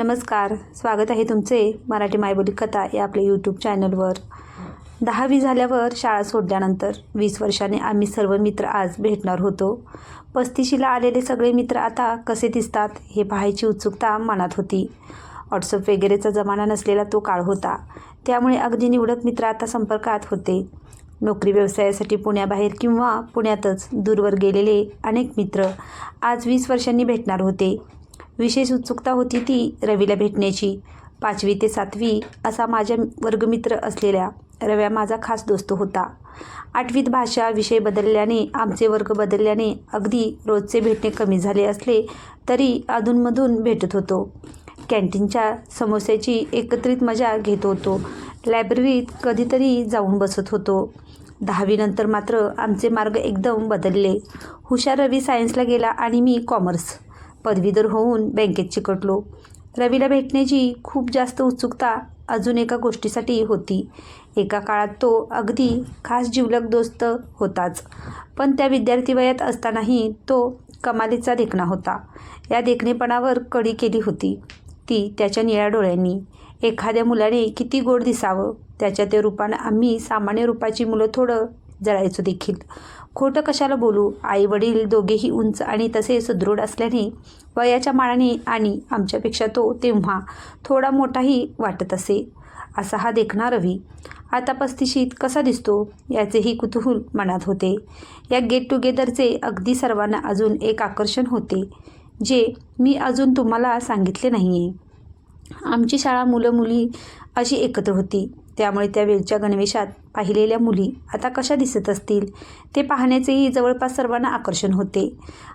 नमस्कार स्वागत आहे तुमचे मराठी मायबोली कथा या आपल्या यूट्यूब चॅनलवर दहावी झाल्यावर शाळा सोडल्यानंतर वीस वर्षांनी आम्ही सर्व मित्र आज भेटणार होतो. पस्तीशीला आलेले सगळे मित्र आता कसे दिसतात हे पाहायची उत्सुकता मनात होती. व्हॉट्सअप वगैरेचा जमाना नसलेला तो काळ होता. त्यामुळे अगदी निवडक मित्र आता संपर्कात होते. नोकरी व्यवसायासाठी पुण्याबाहेर किंवा पुण्यातच दूरवर गेलेले अनेक मित्र आज वीस वर्षांनी भेटणार होते. विशेष उत्सुकता होती ती रवीला भेटण्याची. पाचवी ते सातवी असा माझ्या वर्गमित्र असलेल्या रव्या माझा खास दोस्त होता. आठवीत भाषा विषय बदलल्याने आमचे वर्ग बदलल्याने अगदी रोजचे भेटणे कमी झाले असले तरी अधूनमधून भेटत होतो. कॅन्टीनच्या समोस्याची एकत्रित मजा घेत होतो. लायब्ररीत कधीतरी जाऊन बसत होतो. दहावीनंतर मात्र आमचे मार्ग एकदम बदलले. हुशार रवी सायन्सला गेला आणि मी कॉमर्स पदवीधर होऊन बँकेत चिकटलो. रवीला भेटण्याची खूप जास्त उत्सुकता अजून एका गोष्टीसाठी होती. एका काळात तो अगदी खास जिवलग दोस्त होताच. पण त्या विद्यार्थी वयात असतानाही तो कमालीचा देखणा होता. या देखणेपणावर कडी केली होती. ती त्याच्या निळ्या डोळ्यांनी. एखाद्या मुलाने किती गोड दिसावं त्याच्या ते रूपानं आम्ही सामान्य रूपाची मुलं थोडं जळायचो देखील. खोटं कशाला बोलू? आई वडील दोघेही उंच आणि तसे सुदृढ असल्याने वयाच्या मानाने आणि आमच्यापेक्षा तो तेव्हा थोडा मोठाही वाटत असे. असा हा देखणा रवी. आता पस्तीशीत कसा दिसतो याचेही कुतूहल मनात होते. या गेट टुगेदरचे अगदी सर्वांना अजून एक आकर्षण होते जे मी अजून तुम्हाला सांगितले नाही आहे आमची शाळा मुलं मुली अशी एकत्र होती. त्यामुळे त्या वेळच्या गणवेशात पाहिलेल्या मुली आता कशा दिसत असतील ते पाहण्याचेही जवळपास सर्वांना आकर्षण होते.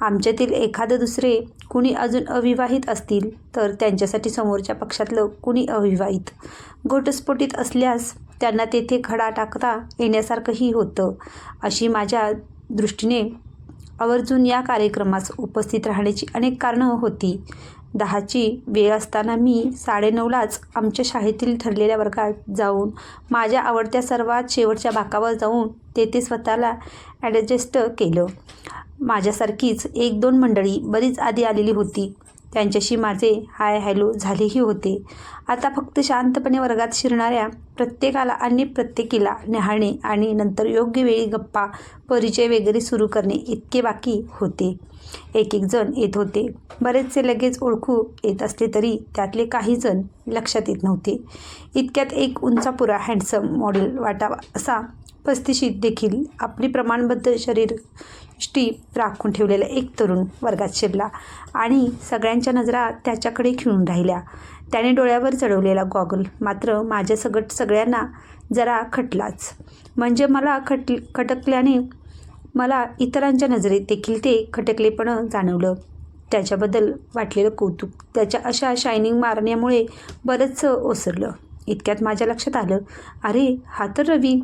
आमच्यातील एखादं दुसरे कुणी अजून अविवाहित असतील तर त्यांच्यासाठी समोरच्या पक्षातलं कुणी अविवाहित? घटस्फोटीत असल्यास त्यांना तेथे खडा टाकता येण्यासारखंही होतं अशी माझ्या दृष्टीने आवर्जून या कार्यक्रमास उपस्थित राहण्याची अनेक कारणं होती. दहाची वेळ असताना मी साडेनऊलाच आमच्या शाळेतील ठरलेल्या वर्गात जाऊन माझ्या आवडत्या सर्वात शेवटच्या बाकावर जाऊन तेथे स्वतःला ॲडजस्ट केलं. माझ्यासारखीच एक दोन मंडळी बरीच आधी आलेली होती. त्यांच्याशी माझे हाय हॅलो झालेही होते. आता फक्त शांतपणे वर्गात शिरणाऱ्या प्रत्येकाला आणि प्रत्येकीला न्याहाळणे आणि नंतर योग्य वेळी गप्पा परिचय वगैरे सुरू करणे इतके बाकी होते. एक एक जण येत होते. बरेचसे लगेच ओळखू येत असले तरी त्यातले काही जण लक्षात येत नव्हते. इतक्यात एक उंचापुरा हँडसम मॉडेल वाटावा असा पस्तीशीत देखील आपली प्रमाणबद्ध शरीर ष्टी राखून ठेवलेला एक तरुण वर्गात शिरला आणि सगळ्यांच्या नजरा त्याच्याकडे खिळून राहिल्या. त्याने डोळ्यावर चढवलेला गॉगल मात्र माझ्या सगट सगळ्यांना जरा खटलाच. म्हणजे मला खट खटकल्याने मला इतरांच्या नजरेत देखील ते खटकलेपणं जाणवलं. त्याच्याबद्दल वाटलेलं कौतुक त्याच्या अशा शायनिंग मारण्यामुळे बरंचसं ओसरलं. इतक्यात माझ्या लक्षात आलं अरे हा तर रवी.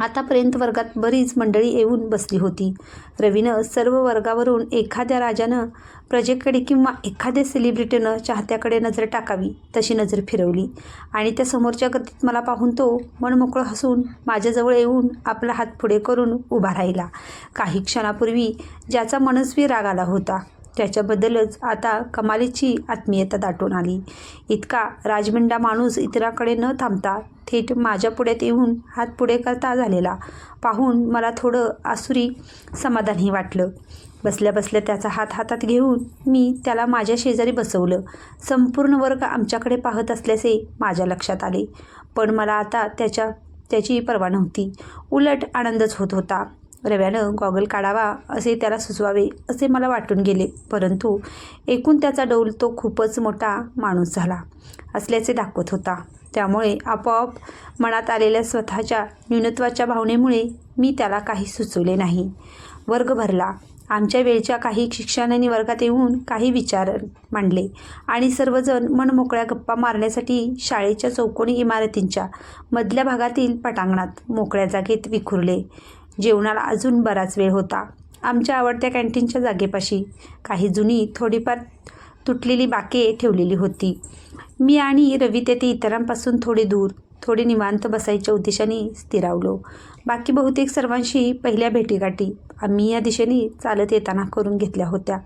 आतापर्यंत वर्गात बरीच मंडळी येऊन बसली होती. रवीनं सर्व वर्गावरून एखाद्या राजानं प्रजेकडे किंवा एखाद्या सेलिब्रिटीनं चाहत्याकडे नजर टाकावी तशी नजर फिरवली. आणि त्या समोरच्या गतीत मला पाहून तो मनमोकळं हसून माझ्याजवळ येऊन आपला हात पुढे करून उभा राहिला. काही क्षणापूर्वी ज्याचा मनस्वी राग आला होता. त्याच्याबद्दलच आता कमालीची आत्मीयता दाटून आली. इतका राजमिंडा माणूस इतराकडे न थांबता थेट माझ्या पुढ्यात येऊन हात पुढे करता झालेला पाहून मला थोडं आसुरी समाधानही वाटलं. बसल्या बसल्या त्याचा हात हातात घेऊन मी त्याला माझ्या शेजारी बसवलं. संपूर्ण वर्ग आमच्याकडे पाहत असल्याचे माझ्या लक्षात आले. पण मला आता त्याच्या त्याची पर्वा नव्हती. उलट आनंदच होत होता. रव्यानं गॉगल काढावा असे त्याला सुचवावे असे मला वाटून गेले. परंतु एकूण त्याचा डौल तो खूपच मोठा माणूस झाला असल्याचे दाखवत होता. त्यामुळे आपोआप मनात आलेल्या स्वतःच्या न्यूनत्वाच्या भावनेमुळे मी त्याला काही सुचवले नाही. वर्ग भरला. आमच्या वेळच्या काही शिक्षकांनी वर्गात येऊन काही विचार मांडले आणि सर्वजण मनमोकळ्या गप्पा मारण्यासाठी शाळेच्या चौकोनी इमारतींच्या मधल्या भागातील पटांगणात मोकळ्या जागेत विखुरले. जेवणाला अजून बराच वेळ होता. आमच्या आवडत्या कॅन्टीनच्या जागेपाशी काही जुनी थोडीफार तुटलेली बाके ठेवलेली होती. मी आणि रवी तेथे इतरांपासून थोडे दूर थोडे निवांत बसायच्या उद्देशाने स्थिरावलो. बाकी बहुतेक सर्वांशी पहिल्या भेटीगाठी आम्ही या दिशेने चालत येताना करून घेतल्या होत्या.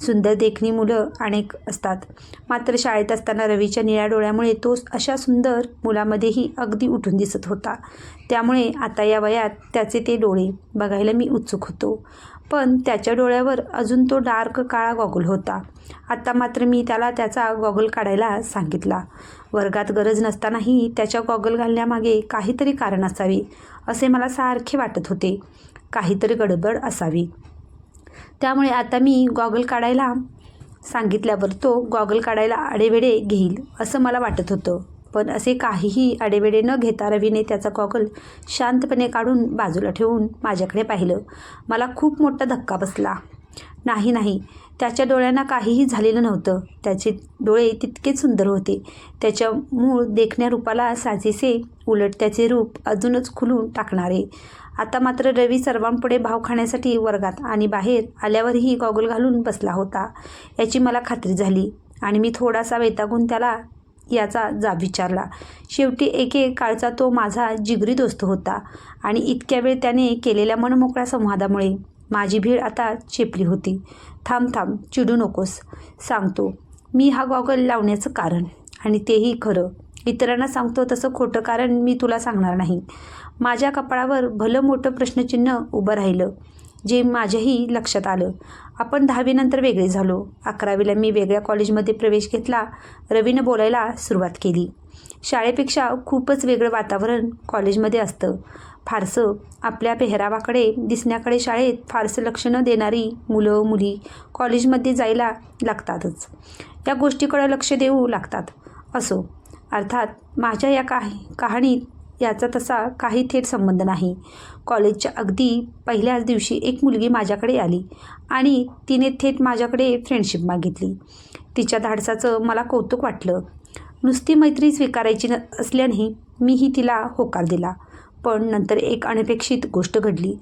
सुंदर देखणी मुलं अनेक असतात. मात्र शाळेत असताना रवीच्या निळ्या डोळ्यामुळे तो अशा सुंदर मुलामध्येही अगदी उठून दिसत होता. त्यामुळे आता या वयात त्याचे ते डोळे बघायला मी उत्सुक होतो. पण त्याच्या डोळ्यावर अजून तो डार्क काळा गॉगल होता. आत्ता मात्र मी त्याला त्याचा गॉगल काढायला सांगितला. वर्गात गरज नसतानाही त्याच्या गॉगल घालण्यामागे काहीतरी कारण असावे. असे मला सारखे वाटत होते. काहीतरी गडबड असावी. त्यामुळे आता मी गॉगल काढायला सांगितल्यावर तो गॉगल काढायला आडेवेडे घेईल असं मला वाटत होतं. पण असे काहीही आडेवेडे न घेता रवीने त्याचा गॉगल शांतपणे काढून बाजूला ठेवून माझ्याकडे पाहिलं. मला खूप मोठा धक्का बसला. नाही नाही. त्याच्या डोळ्यांना काहीही झालेलं नव्हतं. त्याचे डोळे तितकेच सुंदर होते. त्याच्या मूळ देखण्या रूपाला साजेसे उलट त्याचे रूप अजूनच खुलून टाकणारे. आता मात्र रवी सर्वांपुढे भाव खाण्यासाठी वर्गात आणि बाहेर आल्यावरही गॉगल घालून बसला होता. याची मला खात्री झाली आणि मी थोडासा वैतागून त्याला याचा जाब विचारला. शेवटी एके काळचा तो माझा जिगरी दोस्त होता आणि इतक्या वेळ त्याने केलेल्या मनमोकळ्या संवादामुळे माझी भीड आता चेपली होती. थांब थांब चिडू नकोस सांगतो. मी हा गॉगल लावण्याचं कारण. आणि तेही खरं. इतरांना सांगतो तसं खोटं कारण मी तुला सांगणार नाही. माझ्या कपाळावर भलं मोठं प्रश्नचिन्ह उभं राहिलं जे माझ्याही लक्षात आलं. आपण दहावीनंतर वेगळे झालो. अकरावीला मी वेगळ्या कॉलेजमध्ये प्रवेश घेतला. रवीनं बोलायला सुरुवात केली. शाळेपेक्षा खूपच वेगळं वातावरण कॉलेजमध्ये असतं. फारसं आपल्या पेहरावाकडे दिसण्याकडे शाळेत फारसं लक्ष न देणारी मुलं मुली कॉलेजमध्ये जायला लागतातच. या गोष्टीकडे लक्ष देऊ लागतात. असो. अर्थात माझ्या या काही कहाणीत याचा तसा काही थेट संबंध नाही. कॉलेजच्या अगदी पहिल्याच दिवशी एक मुलगी माझ्याकडे आली आणि तिने थेट माझ्याकडे फ्रेंडशिप मागितली. तिच्या धाडसाचं मला कौतुक वाटलं. नुसती मैत्री स्वीकारायची न असल्याने मीही तिला होकार दिला. पण नंतर एक अनपेक्षित गोष्ट घडली.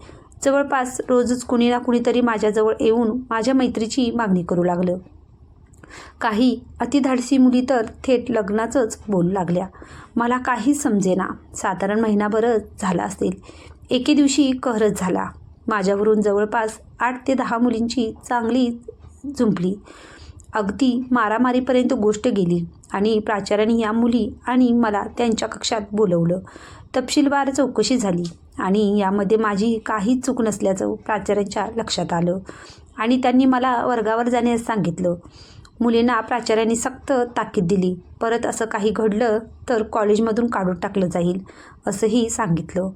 जवळपास रोजच कुणी ना कुणीतरी माझ्याजवळ येऊन माझ्या मैत्रीची मागणी करू लागलं. काही अतिधाडसी मुली तर थेट लग्नाचंच बोलू लागल्या. मला काहीच समजेना. साधारण महिनाभरच झाला असेल. एके दिवशी कहरच झाला. माझ्यावरून जवळपास आठ ते दहा मुलींची चांगली जुंपली. अगदी मारामारीपर्यंत गोष्ट गेली आणि प्राचार्याने या मुली आणि मला त्यांच्या कक्षात बोलवलं. तपशीलवार चौकशी झाली आणि यामध्ये माझी काहीच चूक नसल्याचं प्राचार्यांच्या लक्षात आलं आणि त्यांनी मला वर्गावर जाण्यास सांगितलं. मुलींना प्राचार्यांनी सक्त ताकीद दिली. परत असं काही घडलं तर कॉलेजमधून काढून टाकलं जाईल असंही सांगितलं.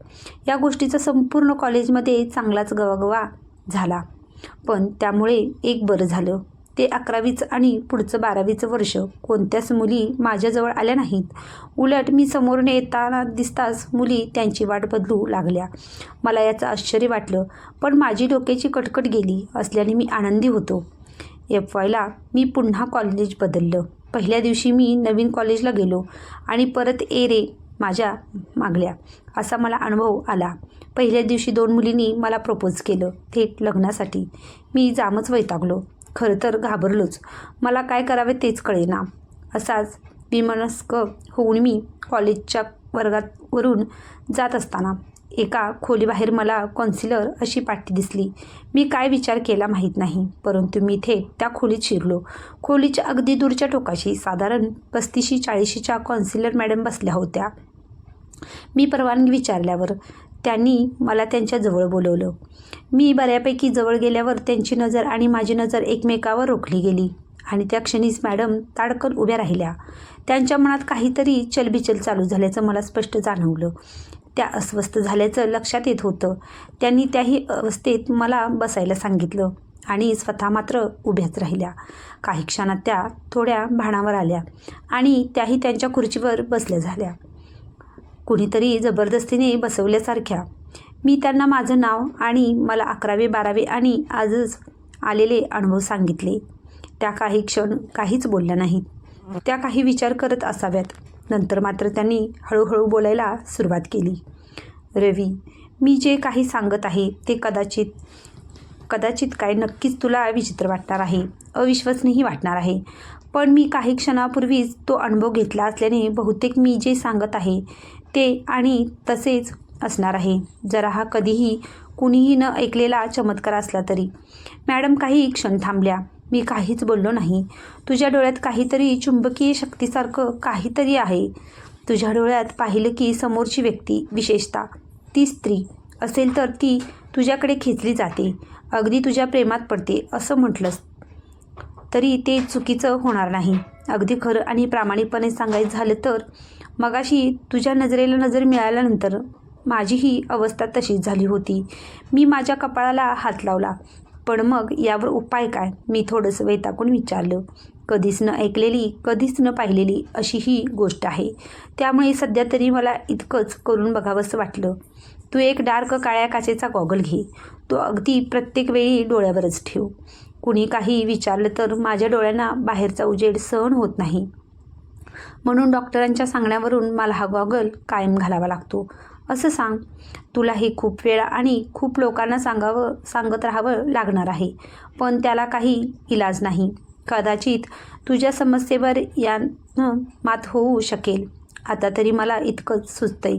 या गोष्टीचा संपूर्ण कॉलेजमध्ये चांगलाच गवागवा झाला. पण त्यामुळे एक बरं झालं. ते अकरावीचं आणि पुढचं बारावीचं वर्ष. कोणत्याच मुली माझ्याजवळ आल्या नाहीत. उलट मी समोरून येताना दिसताच मुली त्यांची वाट बदलू लागल्या. मला याचं आश्चर्य वाटलं पण माझी डोक्याची कटकट गेली असल्याने मी आनंदी होतो. एफ वायला मी पुन्हा कॉलेज बदललं. पहिल्या दिवशी मी नवीन कॉलेजला गेलो आणि परत ए रे माझ्या मागल्या असा मला अनुभव आला. पहिल्या दिवशी दोन मुलींनी मला प्रपोज केलं थेट लग्नासाठी. मी जामच वैतागलो. खरं तर घाबरलोच. मला काय करावे तेच कळेना. असाच विमनस्क होऊन मी कॉलेजच्या वर्गात वरून जात असताना एका खोलीबाहेर मला कॉन्सिलर अशी पाठी दिसली. मी काय विचार केला माहीत नाही परंतु मी थेट त्या खोलीत शिरलो. खोलीच्या अगदी दूरच्या टोकाशी साधारण पस्तीशी चाळीशीच्या कॉन्सिलर मॅडम बसल्या होत्या. मी परवानगी विचारल्यावर त्यांनी मला त्यांच्याजवळ बोलवलं. मी बऱ्यापैकी जवळ गेल्यावर त्यांची नजर आणि माझी नजर एकमेकावर रोखली गेली आणि त्या क्षणीच मॅडम ताडकन उभ्या राहिल्या. त्यांच्या मनात काहीतरी चलबिचल चालू झाल्याचं मला स्पष्ट जाणवलं. त्या अस्वस्थ झाल्याचं लक्षात येत होतं. त्यांनी त्याही अवस्थेत मला बसायला सांगितलं आणि स्वतः मात्र उभ्याच राहिल्या. काही क्षणात त्या थोड्या भाणावर आल्या आणि त्याही त्यांच्या खुर्चीवर बसल्या झाल्या. कुणीतरी जबरदस्तीने बसवल्यासारख्या. मी त्यांना माझं नाव आणि मला अकरावे बारावे आणि आजच आलेले अनुभव सांगितले. त्या काही क्षण काहीच बोलल्या नाहीत. त्या काही विचार करत असाव्यात. नंतर मात्र त्यांनी हळूहळू बोलायला सुरुवात केली. रवी मी जे काही सांगत आहे ते कदाचित कदाचित काय नक्कीच तुला विचित्र वाटणार आहे अविश्वसनीय वाटणार आहे. पण मी काही क्षणापूर्वीच तो अनुभव घेतला असल्याने बहुतेक मी जे सांगत आहे ते आणि तसेच असणार आहे. जरा हा कधीही कुणीही न ऐकलेला चमत्कार असला तरी. मॅडम काही क्षण थांबल्या. मी काहीच बोललो नाही. तुझ्या डोळ्यात काहीतरी चुंबकीय शक्तीसारखं काहीतरी आहे. तुझ्या डोळ्यात पाहिलं की समोरची व्यक्ती विशेषतः ती स्त्री असेल तर ती तुझ्याकडे खेचली जाते. अगदी तुझ्या प्रेमात पडते असं म्हटलंस. तरी ते चुकीचं होणार नाही. अगदी खरं आणि प्रामाणिकपणे सांगायचं झालं तर मगाशी तुझ्या नजरेला नजर मिळाल्यानंतर माझीही अवस्था तशीच झाली होती. मी माझ्या कपाळाला हात लावला. पण मग यावर उपाय काय? मी थोडंसं वैतागून विचारलं. कधीच न ऐकलेली कधीच न पाहिलेली अशी ही गोष्ट आहे. त्यामुळे सध्या तरी मला इतकंच करून बघावंसं वाटलं. तू एक डार्क काळ्या काचेचा गॉगल घे. तो अगदी प्रत्येक वेळी डोळ्यावरच ठेव. कुणी काही विचारलं तर माझ्या डोळ्यांना बाहेरचा उजेड सहन होत नाही. म्हणून डॉक्टरांच्या सांगण्यावरून मला हा गॉगल कायम घालावा लागतो. असं सांग तुला हे खूप वेळा आणि खूप लोकांना सांगावं सांगत राहावं लागणार आहे पण त्याला काही इलाज नाही. कदाचित तुझ्या समस्येवर यानं मात होऊ शकेल. आता तरी मला इतकंच सुचतंय.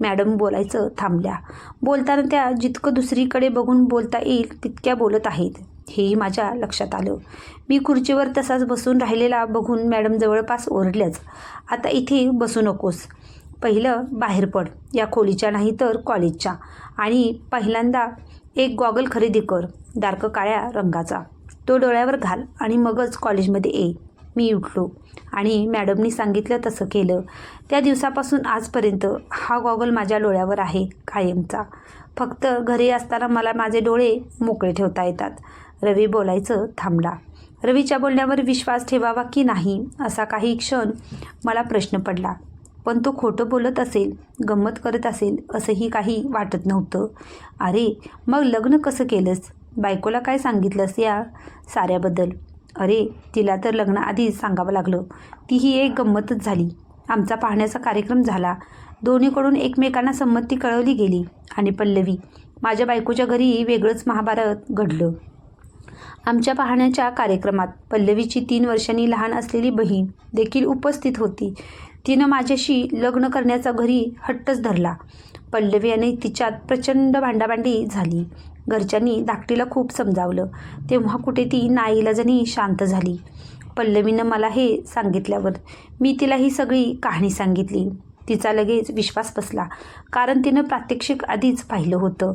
मॅडम बोलायचं थांबल्या. बोलताना त्या जितकं दुसरीकडे बघून बोलता येईल तितक्या बोलत आहेत. हेही माझ्या लक्षात आलं. मी खुर्चीवर तसाच बसून राहिलेला बघून मॅडम जवळपास ओरडल्याच. आता इथे बसू नकोस. पहिलं बाहेर पड. या खोलीच्या नाही तर कॉलेजच्या. आणि पहिल्यांदा एक गॉगल खरेदी कर. डार्क काळ्या रंगाचा. तो डोळ्यावर घाल आणि मगच कॉलेजमध्ये ये. मी उठलो. आणि मॅडमनी सांगितलं तसं केलं. त्या दिवसापासून आजपर्यंत हा गॉगल माझ्या डोळ्यावर आहे कायमचा. फक्त घरी असताना मला माझे डोळे मोकळे ठेवता येतात. रवी बोलायचं थांबला. रवीच्या बोलण्यावर विश्वास ठेवावा की नाही असा काही क्षण मला प्रश्न पडला. पण तो खोटं बोलत असेल गंमत करत असेल असंही काही वाटत नव्हतं. अरे मग लग्न कसं केलंस? बायकोला काय सांगितलंस या साऱ्याबद्दल? अरे तिला तर लग्नाआधीच सांगावं लागलं. तीही एक गंमतच झाली. आमचा पाहण्याचा कार्यक्रम झाला. दोन्हीकडून एकमेकांना संमती कळवली गेली आणि पल्लवी. माझ्या बायकोच्या घरी वेगळंच महाभारत घडलं. आमच्या पाहण्याच्या कार्यक्रमात पल्लवीची तीन वर्षांनी लहान असलेली बहीण देखील उपस्थित होती. तिनं माझ्याशी लग्न करण्याचा घरी हट्टच धरला. पल्लवी आणि तिच्यात प्रचंड भांडाभांडी झाली. घरच्यांनी धाकटीला खूप समजावलं. तेव्हा कुठे ती नाईलाजणी शांत झाली. पल्लवीनं मला हे सांगितल्यावर मी तिला ही सगळी कहाणी सांगितली. तिचा लगेच विश्वास बसला कारण तिनं प्रात्यक्षिक आधीच पाहिलं होतं.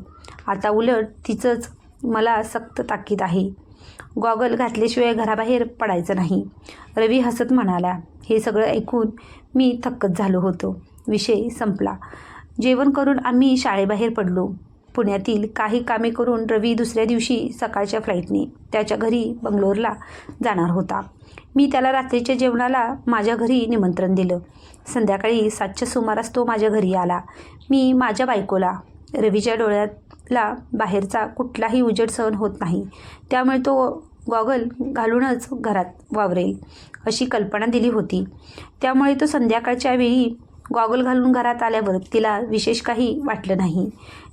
आता उलट तिचंच मला सक्त ताकीद आहे. गॉगल घातल्याशिवाय घराबाहेर पडायचं नाही. रवी हसत म्हणाला हे सगळं ऐकून मी थक्कच झालो होतो. विषय संपला. जेवण करून आम्ही शाळेबाहेर पडलो. पुण्यातील काही कामे करून रवी दुसऱ्या दिवशी सकाळच्या फ्लाईटने त्याच्या घरी बंगलोरला जाणार होता. मी त्याला रात्रीच्या जेवणाला माझ्या घरी निमंत्रण दिलं. संध्याकाळी सातच्या सुमारास तो माझ्या घरी आला. मी माझ्या बायकोला रवीच्या डोळ्यात ला बाहेरचा कुठलाही उजेड सहन होत नाही. त्यामुळे तो गॉगल घालूनच घरात वावरेल अशी कल्पना दिली होती. त्यामुळे तो संध्याकाळच्या वेळी गॉगल घालून घरात आल्यावर तिला विशेष काही वाटलं नाही.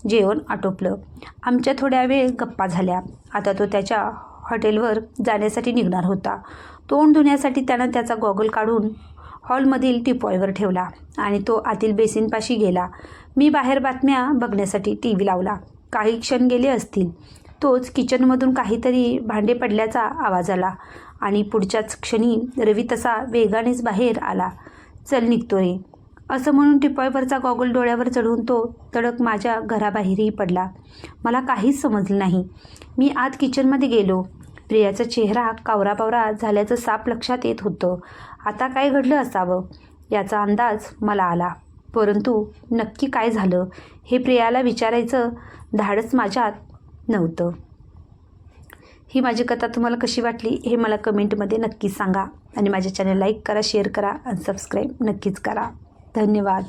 जेवण आटोपलं. आमच्या थोड्या वेळ गप्पा झाल्या. आता तो त्याच्या हॉटेलवर जाण्यासाठी निघणार होता. तोंड धुण्यासाठी त्यानं त्याचा गॉगल काढून हॉलमधील टिपॉयवर ठेवला आणि तो आतील बेसिनपाशी गेला. मी बाहेर बातम्या बघण्यासाठी टी व्ही लावला. काही क्षण गेले असतील तोच किचनमधून काहीतरी भांडे पडल्याचा आवाज आला आणि पुढच्याच क्षणी रवी तसा वेगानेच बाहेर आला. चल निघतो रे. असं म्हणून टिपॉयवरचा गॉगल डोळ्यावर चढवून तो तडक माझ्या घराबाहेरही पडला. मला काहीच समजलं नाही. मी आत किचनमध्ये गेलो. प्रियाचा चेहरा कावरापावरा झाल्याचं साप लक्षात येत होतं. आता काय घडलं असावं? याचा अंदाज मला आला. परंतु नक्की काय झालं हे प्रियाला विचारायचं धाडच माझ्यात नव्हतं. ही माझी कथा तुम्हाला कशी वाटली हे मला कमेंटमध्ये नक्की सांगा आणि माझ्या चॅनल लाईक करा शेअर करा आणि सबस्क्राईब नक्कीच करा. धन्यवाद.